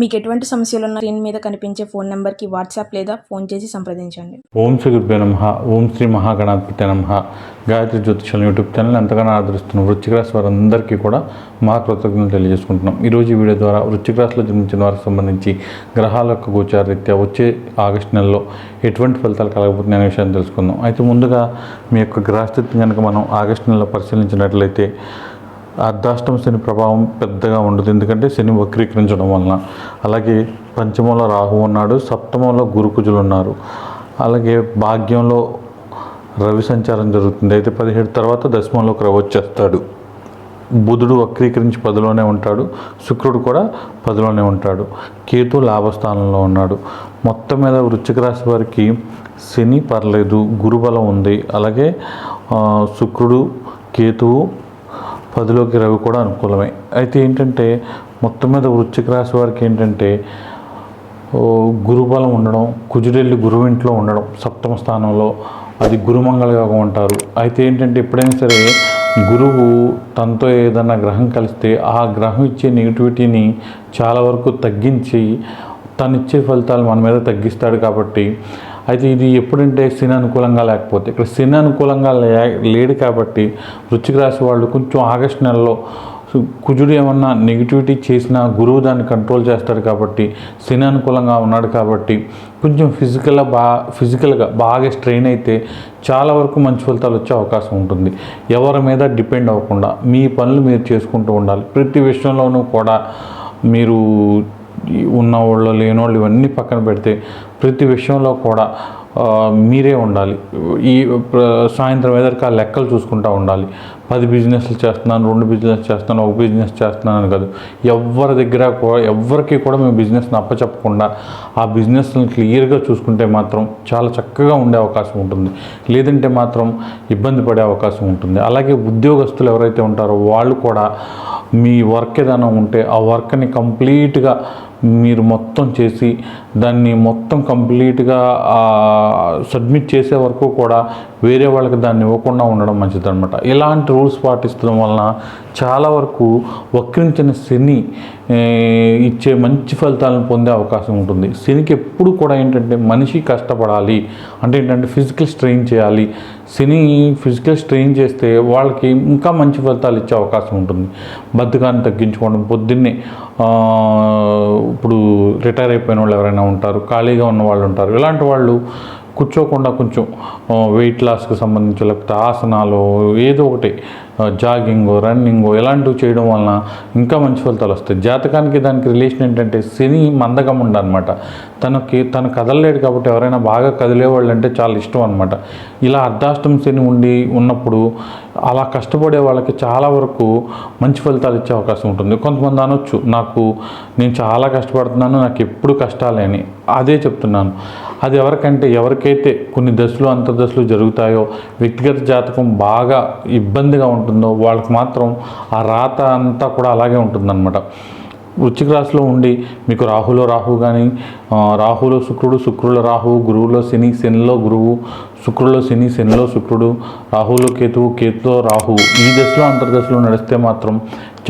మీకు ఎటువంటి సమస్యలు ఉన్న స్క్రీన్ మీద కనిపించే ఫోన్ నెంబర్కి వాట్సాప్ లేదా ఫోన్ చేసి సంప్రదించండి. ఓం శ్రీ గురుభ్యో నమ ఓం శ్రీ మహాగణాధిపతి నమ. గాయత్రి జ్యోతిషం యూట్యూబ్ ఛానల్ ఎంతగానో ఆదరిస్తున్న వృశ్చిక రాశి వారందరికీ కూడా మా కృతజ్ఞతలు తెలియజేసుకుంటున్నాం. ఈరోజు ఈ వీడియో ద్వారా వృశ్చిక రాశిలో జన్మించిన వారికి సంబంధించి గ్రహాల యొక్క గోచార రీత్యా వచ్చే ఆగస్టు నెలలో ఎటువంటి ఫలితాలు కలగబోతున్నాయి అనే విషయాన్ని తెలుసుకుందాం. అయితే ముందుగా మీ యొక్క గ్రహస్థితిని కనుక మనం ఆగస్టు నెలలో పరిశీలించినట్లయితే అర్ధాష్టమ శని ప్రభావం పెద్దగా ఉండదు. ఎందుకంటే శని వక్రీకరించడం వలన. అలాగే పంచమంలో రాహు ఉన్నాడు సప్తమంలో గురుకుజులు ఉన్నారు. అలాగే భాగ్యంలో రవి సంచారం జరుగుతుంది. అయితే పదిహేడు తర్వాత దశమంలోకి రవి వచ్చేస్తాడు. బుధుడు వక్రీకరించి పదిలోనే ఉంటాడు. శుక్రుడు కూడా పదిలోనే ఉంటాడు. కేతు లాభస్థానంలో ఉన్నాడు. మొత్తం మీద వృశ్చిక రాశి వారికి శని పర్లేదు గురుబలం ఉంది. అలాగే శుక్రుడు కేతువు పదిలోకి రవి కూడా అనుకూలమే. అయితే ఏంటంటే మొత్తం మీద వృశ్చిక రాశి వారికి ఏంటంటే గురుబలం ఉండడం కుజుడెల్లి గురువు ఇంట్లో ఉండడం సప్తమ స్థానంలో అది గురుమంగళ ఉంటారు అయితే ఏంటంటే ఎప్పుడైనా సరే గురువు తనతో ఏదైనా గ్రహం కలిస్తే ఆ గ్రహం ఇచ్చే నెగిటివిటీని చాలా వరకు తగ్గించి తను ఇచ్చే ఫలితాలు మన మీద తగ్గిస్తాడు కాబట్టి అయితే ఇది ఎప్పుడంటే శని అనుకూలంగా లేకపోతే. ఇక్కడ శని అనుకూలంగా లే లేడు కాబట్టి వృచ్చిక రాశి వాళ్ళు కొంచెం ఆగస్టు నెలలో కుజుడు ఏమన్నా నెగిటివిటీ చేసినా గురువు దాన్ని కంట్రోల్ చేస్తాడు కాబట్టి శని అనుకూలంగా ఉన్నాడు కాబట్టి కొంచెం ఫిజికల్గా బా ఫిజికల్గా బాగా స్ట్రెయిన్ అయితే చాలా వరకు మంచి ఫలితాలు వచ్చే అవకాశం ఉంటుంది. ఎవరి మీద డిపెండ్ అవ్వకుండా మీ పనులు మీరు చేసుకుంటూ ఉండాలి. ప్రతి విషయంలోనూ కూడా మీరు ఉన్న వాళ్ళు లేని వాళ్ళు ఇవన్నీ పక్కన పెడితే ప్రతి విషయంలో కూడా మీరే ఉండాలి. ఈ సాయంత్రం ఎదరికి ఆ లెక్కలు చూసుకుంటూ ఉండాలి. పది బిజినెస్లు చేస్తున్నాను రెండు బిజినెస్ చేస్తున్నాను ఒక బిజినెస్ చేస్తున్నాను కాదు. ఎవరి దగ్గర కూడా ఎవరికి కూడా మేము బిజినెస్ని అప్పచెప్పకుండా ఆ బిజినెస్ని క్లియర్గా చూసుకుంటే మాత్రం చాలా చక్కగా ఉండే అవకాశం ఉంటుంది. లేదంటే మాత్రం ఇబ్బంది పడే అవకాశం ఉంటుంది. అలాగే ఉద్యోగస్తులు ఎవరైతే ఉంటారో వాళ్ళు కూడా మీ వర్క్ ఏదైనా ఉంటే ఆ వర్క్ని కంప్లీట్గా మీరు మొత్తం చేసి దాన్ని మొత్తం కంప్లీట్గా సబ్మిట్ చేసే వరకు కూడా వేరే వాళ్ళకి దాన్ని ఇవ్వకుండా ఉండడం మంచిదన్నమాట. ఇలాంటి రూల్స్ పాటిస్తడం వలన చాలా వరకు వక్రించిన శని ఇచ్చే మంచి ఫలితాలను పొందే అవకాశం ఉంటుంది. శనికి ఎప్పుడు కూడా ఏంటంటే మనిషి కష్టపడాలి. అంటే ఏంటంటే ఫిజికల్ స్ట్రెయిన్ చేయాలి. శని ఫిజికల్ స్ట్రెయిన్ చేస్తే వాళ్ళకి ఇంకా మంచి ఫలితాలు ఇచ్చే అవకాశం ఉంటుంది. బద్ధకాన్ని తగ్గించుకోవడం పొద్దున్నే ఇప్పుడు రిటైర్ అయిపోయిన వాళ్ళు ఎవరైనా ఉంటారు ఖాళీగా ఉన్న వాళ్ళు ఉంటారు ఇలాంటి వాళ్ళు కూర్చోకుండా కొంచెం వెయిట్ లాస్కి సంబంధించి లేకపోతే ఆసనాలు ఏదో ఒకటి జాగింగ్ రన్నింగ్ ఇలాంటివి చేయడం వలన ఇంకా మంచి ఫలితాలు వస్తాయి. జాతకానికి దానికి రిలేషన్ ఏంటంటే శని మందగముండ ఉండనమాట తనకి తను కదలలేడు కాబట్టి ఎవరైనా బాగా కదిలేవాళ్ళు అంటే చాలా ఇష్టం అనమాట ఇలా అర్ధాష్టం శని ఉండి ఉన్నప్పుడు అలా కష్టపడే వాళ్ళకి చాలా వరకు మంచి ఫలితాలు ఇచ్చే అవకాశం ఉంటుంది. కొంతమంది అనొచ్చు నాకు నేను చాలా కష్టపడుతున్నాను నాకు ఎప్పుడు కష్టాలే అని. అదే చెప్తున్నాను. అది ఎవరికంటే ఎవరికైతే కొన్ని దశలు అంతర్దశలు జరుగుతాయో వ్యక్తిగత జాతకం బాగా ఇబ్బందిగా ఉంటుంది ఉంటుందో వాళ్ళకి మాత్రం ఆ రాత అంతా కూడా అలాగే ఉంటుందన్నమాట. వృశ్చిక రాశిలో ఉండి మీకు రాహులో రాహు కానీ రాహులో శుక్రుడు శుక్రుల రాహువు గురువులో శని శనిలో గురువు శుక్రులో శని శనిలో శుక్రుడు రాహులో కేతువు కేతులో రాహు. ఈ దశలో అంతర్దశలో నడిస్తే మాత్రం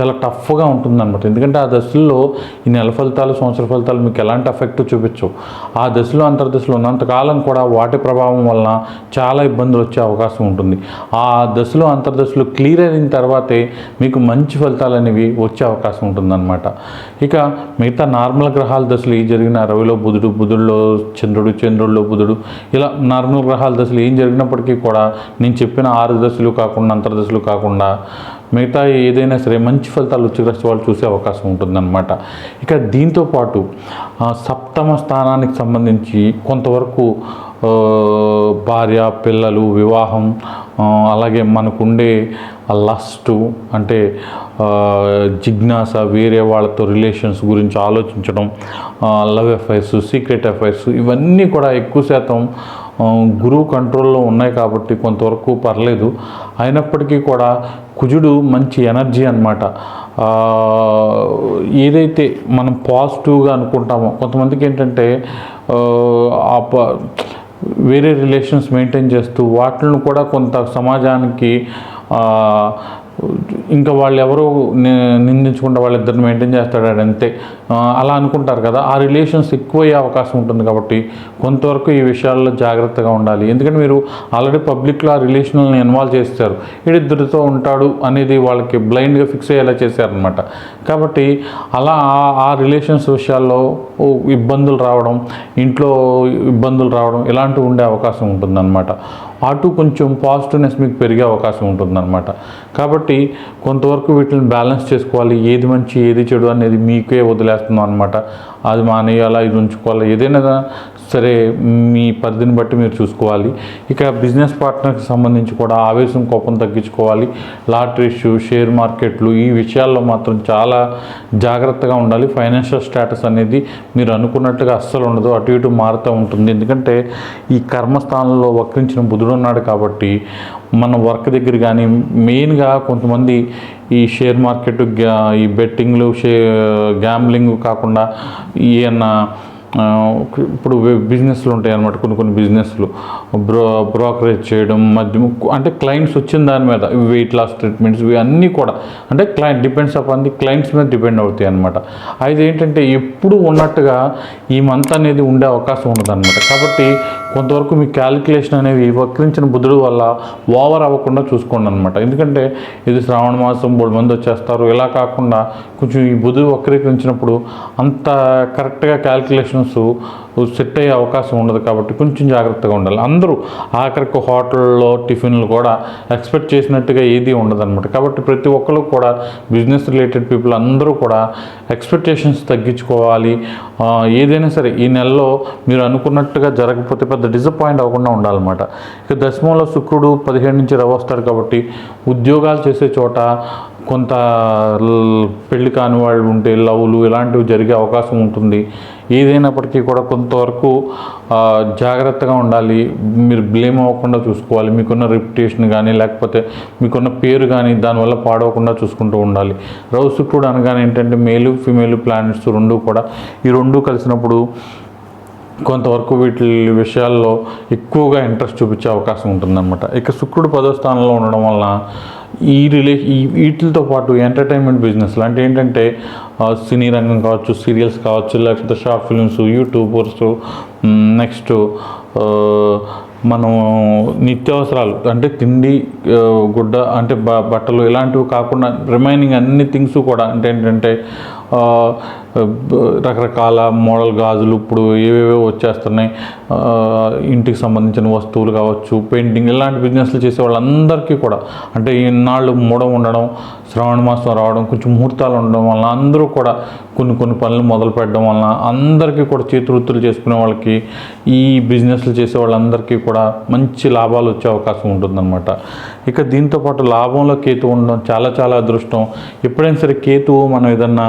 చాలా టఫ్గా ఉంటుందన్నమాట. ఎందుకంటే ఆ దశల్లో ఈ నెల ఫలితాలు సంవత్సర ఫలితాలు మీకు ఎలాంటి ఎఫెక్ట్ చూపించవు. ఆ దశలో అంతర్దశలో ఉన్నంతకాలం కూడా వాటి ప్రభావం వలన చాలా ఇబ్బందులు వచ్చే అవకాశం ఉంటుంది. ఆ దశలో అంతర్దశలు క్లియర్ అయిన తర్వాతే మీకు మంచి ఫలితాలు అనేవి వచ్చే అవకాశం ఉంటుందన్నమాట. ఇక మిగతా నార్మల్ గ్రహాల దశలు ఏం జరిగిన రవిలో బుధుడు బుధుడిలో చంద్రుడు చంద్రుడిలో బుధుడు ఇలా నార్మల్ గ్రహాల దశలు ఏం జరిగినప్పటికీ కూడా నేను చెప్పిన ఆరు దశలు కాకుండా అంతర్దశలు కాకుండా మిగతా ఏదైనా సరే మంచి ఫలితాలు వృశ్చిక రాశి వాళ్ళు చూసే అవకాశం ఉంటుందన్నమాట. ఇక దీంతో పాటు సప్తమ స్థానానికి సంబంధించి కొంతవరకు భార్య పిల్లలు వివాహం అలాగే మనకుండే లస్ట్ అంటే జిజ్ఞాస వేరే వాళ్ళతో రిలేషన్స్ గురించి ఆలోచించడం లవ్ ఎఫైర్స్ సీక్రెట్ ఎఫైర్స్ ఇవన్నీ కూడా ఎక్కువ శాతం గురువు కంట్రోల్లో ఉన్నాయి కాబట్టి కొంతవరకు పర్లేదు. అయినప్పటికీ కూడా కుజుడు మంచి ఎనర్జీ అనమాట ఏదైతే మనం పాజిటివ్గా అనుకుంటామో కొంతమందికి ఏంటంటే ఆ, ప- వేరే రిలేషన్స్ మెయింటైన్ చేస్తూ వాటిని కూడా కొంత సమాజానికి ఇంకా వాళ్ళు ఎవరు ని- నిందించకుండా వాళ్ళిద్దరిని మెయింటైన్ చేస్తాడు అంతే. అలా అనుకుంటారు కదా. ఆ రిలేషన్స్ ఎక్కువయ్యే అవకాశం ఉంటుంది కాబట్టి కొంతవరకు ఈ విషయాల్లో జాగ్రత్తగా ఉండాలి. ఎందుకంటే మీరు ఆల్రెడీ పబ్లిక్లో ఆ రిలేషన్ని ఇన్వాల్వ్ చేస్తారు వీడిద్దరితో ఉంటాడు అనేది వాళ్ళకి బ్లైండ్గా ఫిక్స్ అయ్యేలా చేశారనమాట కాబట్టి అలా ఆ- రిలేషన్స్ విషయాల్లో ఇబ్బందులు రావడం ఇంట్లో ఇబ్బందులు రావడం ఇలాంటివి ఉండే అవకాశం ఉంటుందన్నమాట. అటు కొంచెం పాజిటివ్నెస్ మీకు పెరిగే అవకాశం ఉంటుందన్నమాట. కాబట్టి కొంతవరకు వీటిని బ్యాలెన్స్ చేసుకోవాలి. ఏది మంచి ఏది చెడు అనేది మీకే వదిలేస్తున్నాం అనమాట అది మానేయాలా ఇది ఉంచుకోవాలా ఏదైనా సరే మీ పరిధిని బట్టి మీరు చూసుకోవాలి. ఇక బిజినెస్ పార్ట్నర్కి సంబంధించి కూడా ఆవేశం కోపం తగ్గించుకోవాలి. లాటరీస్ షేర్ మార్కెట్లు ఈ విషయాల్లో మాత్రం చాలా జాగ్రత్తగా ఉండాలి. ఫైనాన్షియల్ స్టేటస్ అనేది మీరు అనుకున్నట్టుగా అస్సలు ఉండదు. అటు ఇటు మారుతూ ఉంటుంది. ఎందుకంటే ఈ కర్మస్థానంలో వక్రించిన బుధుడు ఉన్నాడు కాబట్టి మన వర్క్ దగ్గర కానీ మెయిన్గా కొంతమంది ఈ షేర్ మార్కెట్ గ్యా ఈ బెట్టింగ్లు షే గ్యాంబ్లింగ్ కాకుండా ఈయన ఇప్పుడు బిజినెస్లు ఉంటాయి అన్నమాట కొన్ని కొన్ని బిజినెస్లు. బ్రో బ్రోకరేజ్ చేయడం మధ్య అంటే క్లయింట్స్ వచ్చిన దాని మీద వెయిట్ లాస్ ట్రీట్మెంట్స్ ఇవి అన్నీ కూడా. అంటే client depends upon the clients మీద డిపెండ్ అవుతాయి అనమాట అయితే ఏంటంటే ఎప్పుడు ఉన్నట్టుగా ఈ మంత్ అనేది ఉండే అవకాశం ఉండదన్నమాట. కాబట్టి కొంతవరకు మీ క్యాలిక్యులేషన్ అనేవి వక్రించిన బుధుడు వల్ల ఓవర్ అవ్వకుండా చూసుకోండి అనమాట ఎందుకంటే ఇది శ్రావణ మాసం మూడు మంది వచ్చేస్తారు. ఇలా కాకుండా కొంచెం ఈ బుధుడు వక్రీకరించినప్పుడు అంత కరెక్ట్గా క్యాలిక్యులేషన్స్ సెట్ అయ్యే అవకాశం ఉండదు కాబట్టి కొంచెం జాగ్రత్తగా ఉండాలి. అందరూ ఆఖరికి హోటల్లో టిఫిన్లు కూడా ఎక్స్పెక్ట్ చేసినట్టుగా ఏది ఉండదన్నమాట. కాబట్టి ప్రతి ఒక్కరు కూడా బిజినెస్ రిలేటెడ్ పీపుల్ అందరూ కూడా ఎక్స్పెక్టేషన్స్ తగ్గించుకోవాలి. ఏదైనా సరే ఈ నెలలో మీరు అనుకున్నట్టుగా జరగకపోతే పెద్ద డిసప్పాయింట్ అవ్వకుండా ఉండాలన్నమాట. ఇక దశమంలో శుక్రుడు పదిహేడు నుంచి రవి వస్తాడు కాబట్టి ఉద్యోగాలు చేసే చోట కొంత పెళ్ళి కాని వాళ్ళు ఉంటే లవ్లు ఇలాంటివి జరిగే అవకాశం ఉంటుంది. ఏదైనప్పటికీ కూడా కొంతవరకు జాగ్రత్తగా ఉండాలి. మీరు బ్లేమ్ అవ్వకుండా చూసుకోవాలి. మీకున్న రెప్యుటేషన్ కానీ లేకపోతే మీకున్న పేరు కానీ దానివల్ల పాడవకుండా చూసుకుంటూ ఉండాలి. రౌ శుక్రుడు అనగానే ఏంటంటే మేలు ఫిమేల్ ప్లానెట్స్ రెండు కూడా ఈ రెండు కలిసినప్పుడు కొంతవరకు వీటి విషయాల్లో ఎక్కువగా ఇంట్రెస్ట్ చూపించే అవకాశం ఉంటుందన్నమాట. ఇక శుక్రుడు పదో స్థానంలో ఉండడం వలన ఈ రిలే ఈ వీటితో పాటు ఎంటర్టైన్మెంట్ బిజినెస్ అంటే ఏంటంటే సినీ రంగం కావచ్చు సీరియల్స్ కావచ్చు లేకపోతే షార్ట్ ఫిల్మ్స్ యూట్యూబర్స్ నెక్స్ట్ మనం నిత్యావసరాలు అంటే తిండి గుడ్డ అంటే బ బట్టలు ఇలాంటివి కాకుండా రిమైనింగ్ అన్ని థింగ్స్ కూడా అంటే ఏంటంటే రకరకాల మోడల్ గాజులు ఇప్పుడు ఏవేవో వచ్చేస్తున్నాయి. ఇంటికి సంబంధించిన వస్తువులు కావచ్చు పెయింటింగ్ ఇలాంటి బిజినెస్లు చేసే వాళ్ళందరికీ కూడా అంటే ఇన్నాళ్ళు మూడం ఉండడం శ్రావణ మాసం రావడం కొంచెం ముహూర్తాలు ఉండడం వలన అందరూ కూడా కొన్ని కొన్ని పనులు మొదలు పెట్టడం వలన అందరికీ కూడా చేతివృత్తులు చేసుకునే వాళ్ళకి ఈ బిజినెస్లు చేసే వాళ్ళందరికీ కూడా మంచి లాభాలు వచ్చే అవకాశం ఉంటుందన్నమాట. ఇక దీంతో పాటు లాభంలో కేతు ఉండడం చాలా చాలా అదృష్టం. ఎప్పుడైనా సరే కేతువు మనం ఏదన్నా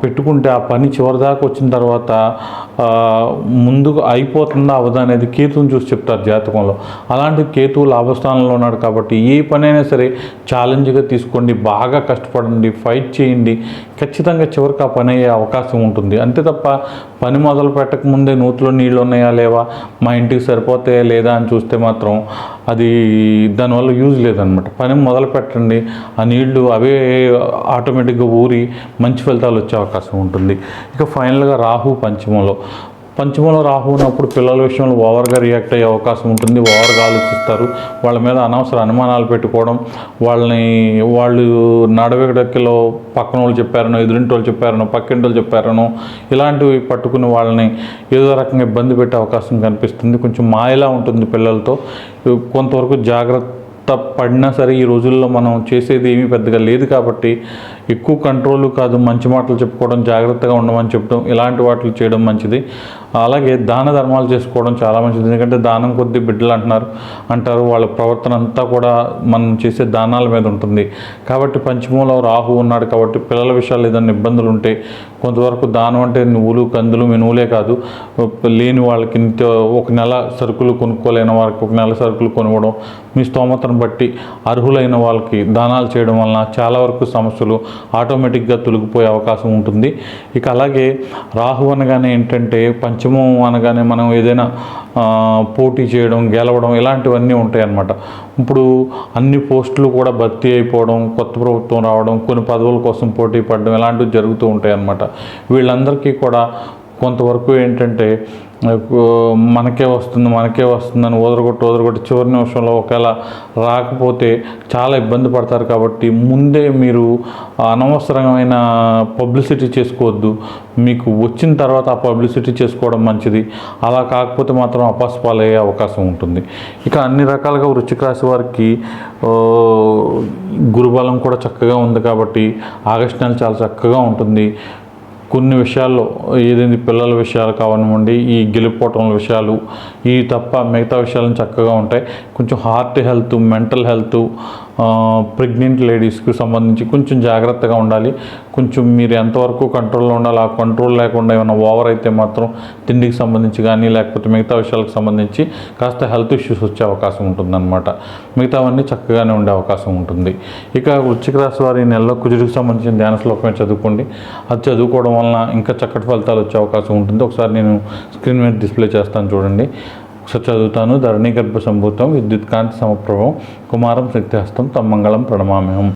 పెట్టుకుంటే ఆ పని చివరిదాకా వచ్చిన తర్వాత ముందుకు అయిపోతుందా అవదా అనేది కేతువుని చూసి చెప్తారు జాతకంలో. అలాంటి కేతువు లాభస్థానంలో ఉన్నాడు కాబట్టి ఏ పనైనా సరే ఛాలెంజ్గా తీసుకోండి బాగా కష్టపడండి ఫైట్ చేయండి. ఖచ్చితంగా చివరికి ఆ పని అయ్యే అవకాశం ఉంటుంది. అంతే తప్ప పని మొదలు పెట్టక ముందే నూతిలో నీళ్ళు ఉన్నాయా లేవా మా ఇంటికి సరిపోతాయా లేదా అని చూస్తే మాత్రం అది దానివల్ల యూజ్ లేదనమాట పని మొదలు పెట్టండి ఆ నీళ్ళు అవే ఆటోమేటిక్గా ఊరి మంచి ఫలితాలు వచ్చే అవకాశం ఉంటుంది. ఇక ఫైనల్గా రాహు పంచమంలో. పంచమంలో రాహు ఉన్నప్పుడు పిల్లల విషయంలో ఓవర్గా రియాక్ట్ అయ్యే అవకాశం ఉంటుంది. ఓవర్గా ఆలోచిస్తారు. వాళ్ళ మీద అనవసర అనుమానాలు పెట్టుకోవడం వాళ్ళని వాళ్ళు నడవడక్కలో పక్కన వాళ్ళు చెప్పారనో ఎదురింటి వాళ్ళు చెప్పారనో పక్కింటి వాళ్ళు చెప్పారనో ఇలాంటివి పట్టుకుని వాళ్ళని ఏదో రకంగా ఇబ్బంది పెట్టే అవకాశం కనిపిస్తుంది. కొంచెం మాయలా ఉంటుంది పిల్లలతో. కొంతవరకు జాగ్రత్త పడినా సరే ఈ రోజుల్లో మనం చేసేది ఏమీ పెద్దగా లేదు కాబట్టి ఎక్కువ కంట్రోల్ కాదు మంచి మాటలు చెప్పుకోవడం జాగ్రత్తగా ఉండమని చెప్పడం ఇలాంటి వాటిని చేయడం మంచిది. అలాగే దాన ధర్మాలు చేసుకోవడం చాలా మంచిది. ఎందుకంటే దానం కొద్ది బిడ్డలు అంటున్నారు. అంటారు వాళ్ళ ప్రవర్తన అంతా కూడా మనం చేసే దానాల మీద ఉంటుంది. కాబట్టి పంచమంలో రాహు ఉన్నాడు కాబట్టి పిల్లల విషయాలు ఏదైనా ఇబ్బందులు ఉంటే కొంతవరకు దానం అంటే నువ్వులు కందులు మినువులే కాదు. లేని వాళ్ళకి నిత్య ఒక నెల సరుకులు కొనుక్కోలేని వారికి ఒక నెల సరుకులు కొనుక్కోవడం మీ స్తోమతను బట్టి అర్హులైన వాళ్ళకి దానాలు చేయడం వలన చాలా వరకు సమస్యలు ఆటోమేటిక్గా తొలగిపోయే అవకాశం ఉంటుంది. ఇక అలాగే రాహు అనగానే ఏంటంటే పంచ పంచమం అనగానే మనం ఏదైనా పోటీ చేయడం గెలవడం ఇలాంటివన్నీ ఉంటాయన్నమాట. ఇప్పుడు అన్ని పోస్టులు కూడా భర్తీ అయిపోవడం కొత్త ప్రభుత్వం రావడం కొన్ని పదవుల కోసం పోటీ పడడం ఇలాంటివి జరుగుతూ ఉంటాయి అన్నమాట వీళ్ళందరికీ కూడా కొంతవరకు ఏంటంటే మనకే వస్తుంది మనకే వస్తుందని ఓదరగొట్టి ఓదరగొట్టి చివరి నిమిషంలో ఒకవేళ రాకపోతే చాలా ఇబ్బంది పడతారు కాబట్టి ముందే మీరు అనవసరమైన పబ్లిసిటీ చేసుకోవద్దు. మీకు వచ్చిన తర్వాత ఆ పబ్లిసిటీ చేసుకోవడం మంచిది. అలా కాకపోతే మాత్రం అపాస్పాలయ్యే అవకాశం ఉంటుంది. ఇక అన్ని రకాలుగా వృశ్చిక రాశి వారికి గురుబలం కూడా చక్కగా ఉంది కాబట్టి ఆగస్టు నెల చాలా చక్కగా ఉంటుంది. కొన్ని విషయాల్లో ఏదైంది పిల్లల విషయాలు కావనివ్వండి ఈ గెలిపోవటం విషయాలు ఈ తప్ప మిగతా విషయాలను చక్కగా ఉంటాయి. కొంచెం heart health mental health pregnant లేడీస్కి సంబంధించి కొంచెం జాగ్రత్తగా ఉండాలి. కొంచెం మీరు ఎంతవరకు కంట్రోల్లో ఉండాలి ఆ కంట్రోల్ లేకుండా ఏమైనా ఓవర్ అయితే మాత్రం తిండికి సంబంధించి కానీ లేకపోతే మిగతా విషయాలకు సంబంధించి కాస్త హెల్త్ ఇష్యూస్ వచ్చే అవకాశం ఉంటుందన్నమాట. మిగతావన్నీ చక్కగానే ఉండే అవకాశం ఉంటుంది. ఇక వృశ్చిక రాశి వారి నెలలో కుజుడికి సంబంధించిన ధ్యాన శ్లోకమే చదువుకోండి. అది చదువుకోవడం వలన ఇంకా చక్కటి ఫలితాలు వచ్చే అవకాశం ఉంటుంది. ఒకసారి నేను స్క్రీన్ మీద డిస్ప్లే చేస్తాను చూడండి. ఒకసారి చదువుతాను. ధరణి గర్భ సంభూతం విద్యుత్కాంతి సమప్రభం కుమారం శక్తిహస్తం తమ్మంగళం ప్రణమామ్యం